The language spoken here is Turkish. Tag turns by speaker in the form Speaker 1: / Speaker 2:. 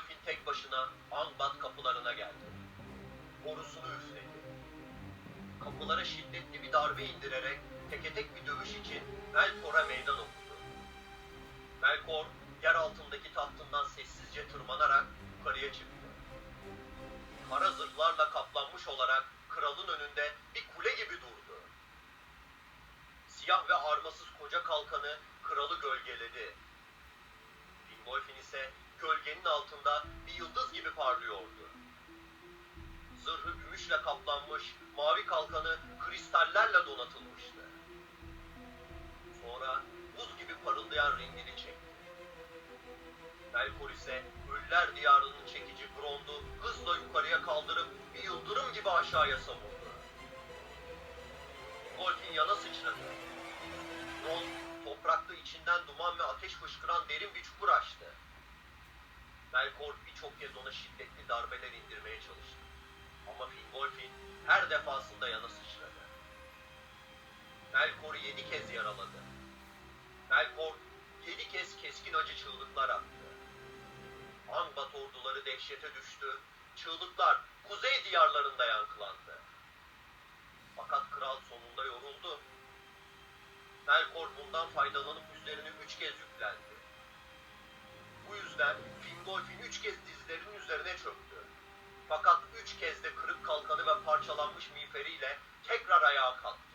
Speaker 1: Fingolfin tek başına Angband kapılarına geldi. Borusunu üfledi. Kapılara şiddetli bir darbe indirerek teke tek bir dövüş için Melkor'a meydan okudu. Melkor yer altındaki tahtından sessizce tırmanarak yukarıya çıktı. Kara zırhlarla kaplanmış olarak kralın önünde bir kule gibi durdu. Siyah ve armasız koca kalkanı kralı gölgeledi. Fingolfin ise gölgenin altında bir yıldız gibi parlıyordu. Zırhı gümüşle kaplanmış, mavi kalkanı kristallerle donatılmıştı. Sonra buz gibi parıldayan rengini çekti. Melkor ise Ölüler Diyarı'nın çekici Grond'u hızla yukarıya kaldırıp bir yıldırım gibi aşağıya savurdu. Golfin yana sıçradı. Grond toprakta içinden duman ve ateş fışkıran derin bir çukur açtı. Melkor birçok kez ona şiddetli darbeler indirmeye çalıştı. Ama Fingolfin her defasında yana sıçradı. Melkor'u yedi kez yaraladı. Melkor yedi kez keskin acı çığlıklar attı. Anbat orduları dehşete düştü. Çığlıklar kuzey diyarlarında yankılandı. Fakat kral sonunda yoruldu. Melkor bundan faydalanıp üzerine üç kez yüklendi. Bu yüzden Fingolfin üç kez dizlerinin üzerine çöktü. Fakat üç kez de kırık kalkanı ve parçalanmış miğferiyle tekrar ayağa kalktı.